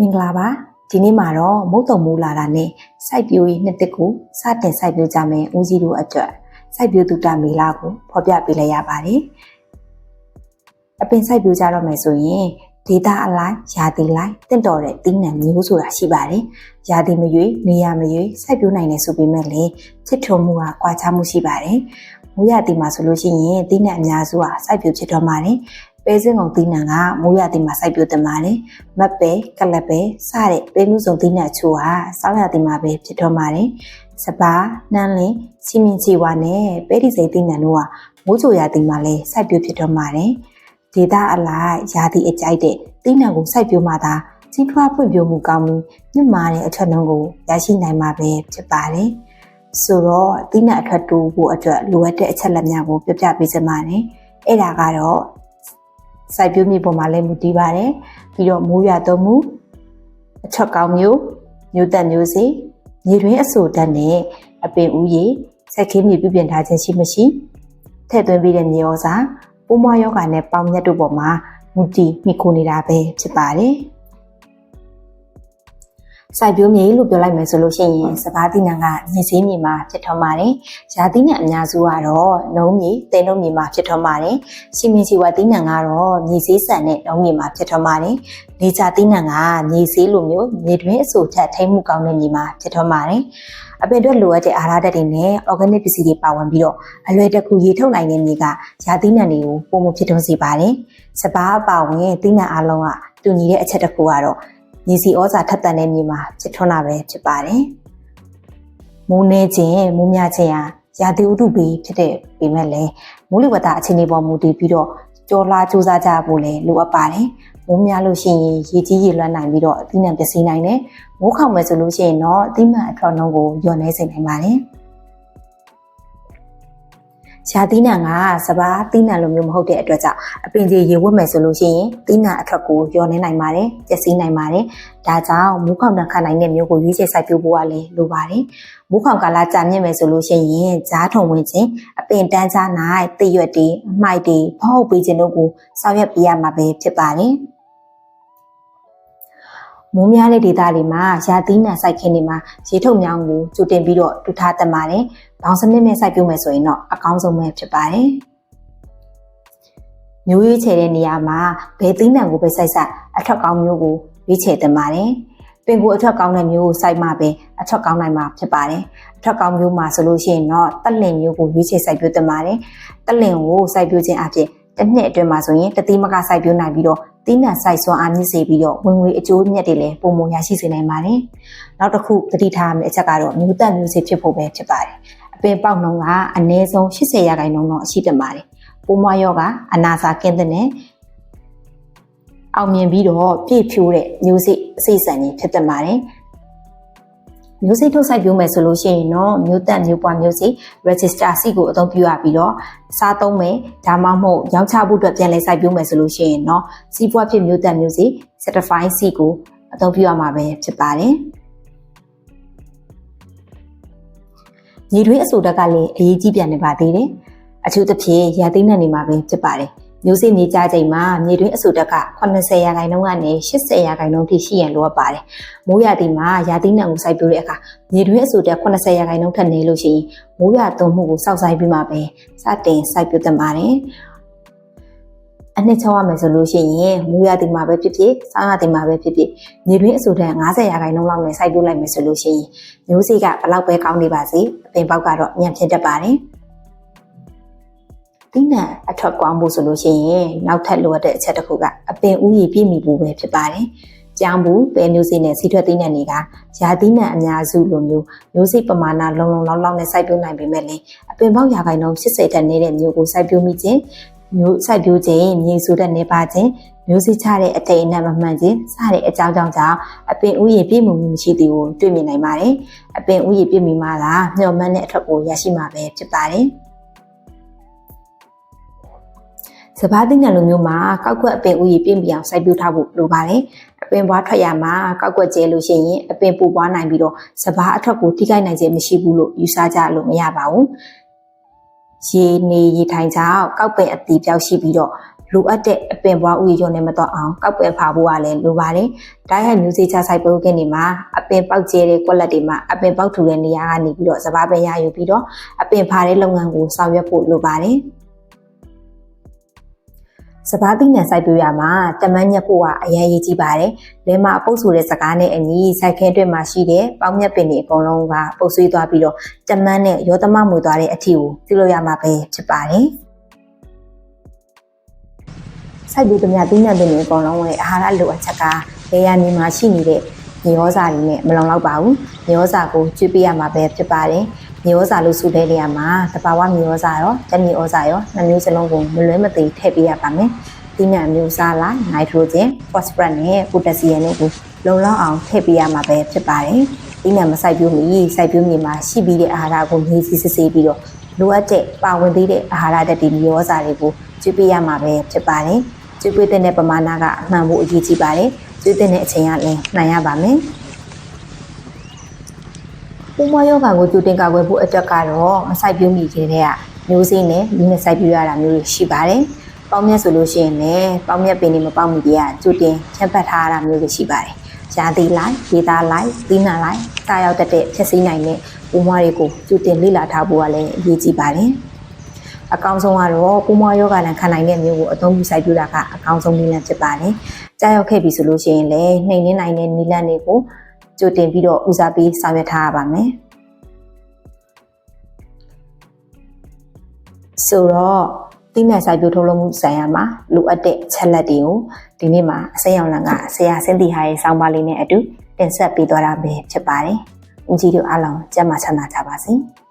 မင်္ဂလာပါဒီနေ့မှာတော့မုတ်တုံမူလာတာနဲ့စိုက်ပျိုးရေးနှစ်တစ်ကိုစတင်စိုက်ပျိုးကြမယ်ဦးစီးတို့အတွက်စိုက်ပျိုးသူတာမေလာကိုဖော်ပြပေးလိုက်ရပါတယ်အပင်စိုက်ပျိုးကြတော့မယ်ဆိုရင်ဒေတာအလိုက်ယာတီလိုက်တင့်တော်တဲ့တင်းနံမျိုးဆိုတာရှိပါတယ်ယာတီမရွေးနေရမရွေးစိုက်ပျိုးနိုင်တယ်ဆိုပေမဲ့လည်းချစ်ထုံမှုကကွာခြားမှုရှိပါတယ်မိုးရတီမှာဆိုလို့ရှိရင်တင်းနံအများစုဟာစိုက်ပျိုးဖြစ်တော့မှာတယ် ပဲစင်းကုန်သီးနှံကမိုးရသီးမှာစိုက်ပျိုးတင်ပါတယ်။မက်ပဲကလပ်ပဲစတဲ့ပဲမှုစုံသီးနှံအချို့ဟာစောင်းရသီးမှာပဲဖြစ်တော့ပါတယ်။စပါးနှမ်းလင်းစီမင်ချီဝါနဲ့ပဲဒီစိတ်သီးနှံတို့ကမိုးချိုရသီးမှာလည်းစိုက်ပျိုးဖြစ်တော့ပါတယ်။ဒေတာအလိုက်ရာသီအကြိုက်တဲ့သီးနှံကိုစိုက်ပျိုးမှသာကြီးထွားဖွံ့ဖြိုးမှုကောင်းပြီးမြင့်မားတဲ့အထက်နှုန်းကိုရရှိနိုင်မှာပဲဖြစ်ပါတယ်။ဆိုတော့သီးနှံအထက်တူဖို့အတွက်လိုအပ်တဲ့အချက်လက်များကိုပြပြပေးချင်ပါတယ်။အဲ့ဒါကတော့ စိုက်ပျိုးမြေပေါ်မှာလည်းမူတည်ပါတယ်ပြီးတော့မိုးရွာသွန်းမှုအချက်ကောင်းမျိုးမျိုးတက်မျိုးစေမြေတွင်းအဆိုဓာတ်နဲ့အပင်ဥယျာဉ်ဆက်ခင်းမြေပြုပြင်ထားခြင်းရှိမရှိထည့်သွင်းပြီးတဲ့မြေဩဇာပိုးမွားယောဂါနဲ့ပေါင်မြတ်တို့ပေါ်မှာမူတည်မိခိုနေတာပဲဖြစ်ပါတယ် စိုက်ပျိုးမြေလို့ပြောလိုက်မယ်ဆိုလို့ရှိရင်စပါးတိနံကမြေစည်းမြေမှာဖြစ်ထွန်းပါတယ်။ရာသီးနံအများစုကတော့နှုံးမြေ၊တိမ်နှုံးမြေမှာဖြစ်ထွန်းပါတယ်။ရှိမင်းချီဝါတိနံကတော့မြေစည်းဆန်တဲ့နှုံးမြေမှာဖြစ်ထွန်းပါတယ်။နေချာတိနံကမြေစည်းလိုမျိုးမြေတွင်းအဆိုထက်ထိမ့်မှုကောင်းတဲ့မြေမှာဖြစ်ထွန်းပါတယ်။အပင်အတွက်လိုအပ်တဲ့အာဟာရဓာတ်တွေနဲ့ organic ပစ္စည်းတွေပါဝင်ပြီးတော့အလွယ်တကူရေထုတ်နိုင်တဲ့မြေကရာသီးနံတွေကိုပုံမဖြစ်ထွန်းစေပါတယ်။စပါးအပါဝင်တိနံအလုံးကတူညီတဲ့အချက်တစ်ခုကတော့ မြေစီဩဇာထက်သန်တဲ့မြေမှာဖြစ်ထွန်းတာပဲဖြစ်ပါတယ်။မိုးနေခြင်းမိုးများခြင်းဟာရာသီဥတုဘေးဖြစ်တဲ့ပေမဲ့လည်းမိုးလေဝသအခြေအနေပေါ်မူတည်ပြီးတော့ကြောလာစူးစမ်းကြဖို့လည်းလိုအပ်ပါတယ်။မိုးများလို့ရှိရင်ရေကြီးရေလွှမ်းနိုင်ပြီးတော့အသီးနှံပျက်စီးနိုင်တယ်။မိုးခေါင်မယ်ဆိုလို့ရှိရင်တော့အသီးနှံအထောက်နှုန်းကိုညှော်နေစေနိုင်ပါတယ်။ ရှားသီးနှံကစပါးသီးနှံလိုမျိုးမဟုတ်တဲ့အတွက်ကြောင့်အပင်ကြီးရေဝတ်မယ်ဆိုလို့ရှိရင်သီးနှံအထက်ကိုညှော်နေနိုင်ပါတယ်ပျက်စီးနိုင်ပါတယ်ဒါကြောင့်မူးခေါင်တန်ခါနိုင်တဲ့မျိုးကိုရွေးချယ်စိုက်ပျိုးဖို့ကလည်းလိုပါတယ်မူးခေါင်ကာလကြာမြင့်မယ်ဆိုလို့ရှိရင်ကြားထုံဝင်ခြင်းအပင်တန်းကြား၌တရွက်တွေအမိုက်တွေဖောက်ပေးခြင်းတို့ကိုဆောင်ရွက်ပေးရမှာပဲဖြစ်ပါတယ် မိုးများတဲ့ဒေသတွေမှာရာသီးနှံစိုက်ခင်းတွေမှာရေထုတ်မြောင်းကိုကျူတင်ပြီးတော့တူထားတတ်ပါတယ်။ဘောင်စနစ်နဲ့စိုက်ပျိုးမယ်ဆိုရင်တော့အကောင်းဆုံးပဲဖြစ်ပါတယ်။မျိုးရွေးချယ်တဲ့နေရာမှာဘယ်သီးနှံကိုပဲစိုက်စိုက်အထက်ကောင်းမျိုးကိုရွေးချယ်တင်ပါတယ်။ပင်ကိုအထက်ကောင်းတဲ့မျိုးကိုစိုက်မှပဲအထက်ကောင်းနိုင်မှာဖြစ်ပါတယ်။အထက်ကောင်းမျိုးမှာဆိုလို့ရှိရင်တော့တက်လင်မျိုးကိုရွေးချယ်စိုက်ပျိုးတင်ပါတယ်။တက်လင်ကိုစိုက်ပျိုးခြင်းအပြင် တစ်နှစ်အတွင်းမှာဆိုရင်တတိမကစိုက်ပျိုးနိုင်ပြီးတော့သီးနှံစိုက်စွမ်းအားမြင့်စေပြီးတော့ဝင်ငွေအကျိုးမြတ်တွေလည်းပုံမရရှိစေနိုင်ပါတယ်။နောက်တစ်ခုသတိထားရမယ့်အချက်ကတော့မျိုးသက်မျိုးစေ့ဖြစ်ဖို့ပဲဖြစ်ပါတယ်။အပင်ပေါက်နှုန်းကအနည်းဆုံး80ရာခိုင်နှုန်းတော့ရှိတင်ပါတယ်။ပိုးမွားယောကအနာစာကင်းတဲ့နဲ့အောင်မြင်ပြီးတော့ပြည့်ဖြိုးတဲ့မျိုးစေ့အစိစံကြီးဖြစ်တင်ပါတယ်။ မျိုးစိတ်ထုတ်ဆိုင်ပြုမယ်ဆိုလို့ရှိရင်တော့မျိုးတက်မျိုးပွားမျိုးစိ register စီကိုအသုံးပြုရပြီးတော့စားသုံးမယ်ဒါမှမဟုတ်ရောင်းချဖို့အတွက်ပြန်လည်စိုက်ပြုမယ်ဆိုလို့ရှိရင်တော့စီးပွားဖြစ်မျိုးတက်မျိုးစိ certify စီကိုအသုံးပြုရမှာပဲဖြစ်ပါတယ်ညီတွင်းအဆိုတက်ကလည်းအရေးကြီးပြန်နေပါသေးတယ်အထူးသဖြင့်ရာသီးနှံနေမှာပဲဖြစ်ပါတယ် မျိုးစိမြေကြားချိန်မှာမြေတွင်းအဆူတက်က80ရာခိုင်နှုန်းကနေ80ရာခိုင်နှုန်းထိရှိရန်လိုအပ်ပါတယ်။မိုးရာသီမှာရာသီနှံကိုစိုက်ပျိုးတဲ့အခါမြေတွင်းအဆူတက်80ရာခိုင်နှုန်းထက်နေလို့ရှိရင်မိုးရာသွန်းမှုကိုစောင့်ဆိုင်ပြီးမှပဲစတင်စိုက်ပျိုးသင့်ပါတယ်။အနှစ်ချောရမယ်ဆိုလို့ရှိရင်မိုးရာသီမှာပဲဖြစ်ဖြစ်ဆောင်းရာသီမှာပဲဖြစ်ဖြစ်မြေတွင်းအဆူတက်90ရာခိုင်နှုန်းလောက်နဲ့စိုက်ပျိုးလိုက်မယ်ဆိုလို့ရှိရင်မျိုးစိကဘလောက်ပဲကောင်းနေပါစေအပင်ပေါက်ကတော့ညံ့ဖြစ်တတ်ပါတယ်။ သီးနှံအထွက်ကွာမှုဆိုလို့ရှိရင်နောက်ထပ်လိုအပ်တဲ့အချက်တစ်ခုကအပင်ဥယျာဉ်ပြည့်မီဖို့ပဲဖြစ်ပါတယ်။ကြောင်ဘူးပဲမျိုးစိနဲ့စီထွက်သီးနှံတွေကရာသီးနှံအများစုလိုမျိုးမျိုးစိပမာဏလုံလုံလောက်လောက်နဲ့စိုက်ပျိုးနိုင်ပေမဲ့လည်းအပင်ပေါက်ရာခိုင်နှုန်း80တက်နေတဲ့မျိုးကိုစိုက်ပျိုးမိခြင်းမျိုးစိုက်ပျိုးခြင်းမြေဆိုတဲ့နေပါခြင်းမျိုးစိချတဲ့အတိတ်အနံ့မမှန်ခြင်းစတဲ့အကြောင်းကြောင့်ကြောင့်အပင်ဥယျာဉ်ပြည့်မှုမရှိသေးကိုတွေ့မြင်နိုင်ပါတယ်။အပင်ဥယျာဉ်ပြည့်မီမှသာမျှော်မှန်းတဲ့အထက်ကိုရရှိမှာပဲဖြစ်ပါတယ်။ စပားသိတဲ့လူမျိုးမှာကောက်ကွက်အပင်ဥယျာဉ်ပြင်ပြအောင်စိုက်ပျိုးထားဖို့လိုပါတယ်။အပင်ပွားထွက်ရမှာကောက်ကွက်ကျဲလို့ရှိရင်အပင်ပူပွားနိုင်ပြီးတော့စပားအထွက်ကိုထိခိုက်နိုင်ခြင်းမရှိဘူးလို့ယူဆကြလို့မရပါဘူး။ရေနေရေထိုင်ကြောင့်ကောက်ပင်အတီပြောက်ရှိပြီးတော့လူလိုအပ်တဲ့အပင်ပွားဥယျာဉ်နဲ့မတော့အောင်ကောက်ပဲဖာဖို့ကလည်းလိုပါတယ်။ဒါရိုက်မျိုးစေ့ချဆိုင်ပုတ်ကင်းနေမှာအပင်ပေါက်ကျဲတဲ့ကွက်လက်တွေမှာအပင်ပေါက်ထူတဲ့နေရာကနေပြီးတော့စပားပဲရယူပြီးတော့အပင်ဖာတဲ့လုပ်ငန်းကိုဆောင်ရွက်ဖို့လိုပါတယ်။ စပားသီးနှံစိုက်ပျိုးရမှာတမန်ညက်ဖို့ကအရင်ရေးကြည့်ပါတယ်။လဲမှာအပုတ်ဆိုတဲ့စကားနဲ့အညီစိုက်ခဲတွင်မှာရှိတဲ့ပေါင်းမြက်ပင်တွေအကုန်လုံးကပုတ်ဆွေးသွားပြီးတော့တမန်နဲ့ရောသမမွေသွားတဲ့အထီကိုပြုလုပ်ရမှာပဲဖြစ်ပါတယ်။စိုက်ပျိုးသမျှသီးနှံပင်တွေအကုန်လုံးရဲ့အာဟာရလိုအပ်ချက်ကလေယာမြေမှာရှိနေတဲ့ မြေဩဇာတွေနဲ့မလုံလောက်ပါဘူး။မြေဩဇာကိုကျွေးပေးရမှာပဲဖြစ်ပါတယ်။မြေဩဇာလို့ဆိုတဲ့နေရာမှာတဘာဝမြေဩဇာရောဓာတ်မြေဩဇာရောနှစ်မျိုးစလုံးကိုမလွဲမသွေထည့်ပေးရပါမယ်။သီးနှံမျိုးစားလိုက်နိုက်ထရိုဂျင်ဖော့စဖရတ်နဲ့ပိုတက်ဆီယမ်တို့ကိုလုံလောက်အောင်ထည့်ပေးရမှာပဲဖြစ်ပါတယ်။သီးနှံမစိုက်ပျိုးမီစိုက်ပျိုးမြေမှာရှိပြီးတဲ့အာဟာရကိုမြေစီစစ်ဆေးပြီးတော့လိုအပ်တဲ့ပါဝင်သေးတဲ့အာဟာရဓာတ်တွေမြေဩဇာတွေကိုကျွေးပေးရမှာပဲဖြစ်ပါတယ်။ကျွေးပေးတဲ့ပမာဏကအမှန်ဖို့အရေးကြီးပါတယ်။ ကျွေးတဲ့အချိန်ကလည်းမှန်ရပါမယ်။ပူမယောဂါကိုကြိုတင်ကာကွယ်ဖို့အတွက်ကတော့မစိုက်ပျိုးမိခြင်းတဲ့ကမျိုးစိနဲ့လူနဲ့စိုက်ပျိုးရတာမျိုးတွေရှိပါတယ်။ပေါင်းမြတ်ဆိုလို့ရှိရင်လည်းပေါင်းမြတ်ပင်တွေမပေါက်မိတဲ့ကကြိုတင်ချမ်းပတ်ထားရတာမျိုးတွေရှိပါတယ်။ရာသီလိုက်၊ဒေတာလိုက်၊သီးနှံလိုက်၊စားရောက်တတ်တဲ့ဖြည့်ဆည်းနိုင်တဲ့ပူမတွေကိုကြိုတင်လေ့လာထားဖို့ကလည်းအရေးကြီးပါတယ်။ အကောင်းဆုံးကတော့ပူမယောဂါနဲ့ခံနိုင်တဲ့မျိုးကိုအသုံးပြုစိုက်ပျိုးတာကအကောင်းဆုံးနည်းလမ်းဖြစ်ပါတယ်။ကြားရောက်ခဲ့ပြီဆိုလို့ရှိရင်လည်းနှိမ်နှင်းနိုင်တဲ့နည်းလမ်းတွေကိုကြိုတင်ပြီးတော့ဦးစားပေးဆောင်ရွက်ထားရပါမယ်။ဆိုတော့တိမဲ့စိုက်ပျိုးထုတ်လုပ်မှုဆိုင်ရာမှာလိုအပ်တဲ့ချက်လက်တွေကိုဒီနေ့မှာအစိမ်းအောင်လန်ကဆရာစင်းတီဟာရဲ့စောင်းပါလေးနဲ့အတူတင်ဆက်ပေးသွားတာပဲဖြစ်ပါတယ်။ဦးကြီးတို့အားလုံးကြက်မှချမ်းသာကြပါစေ။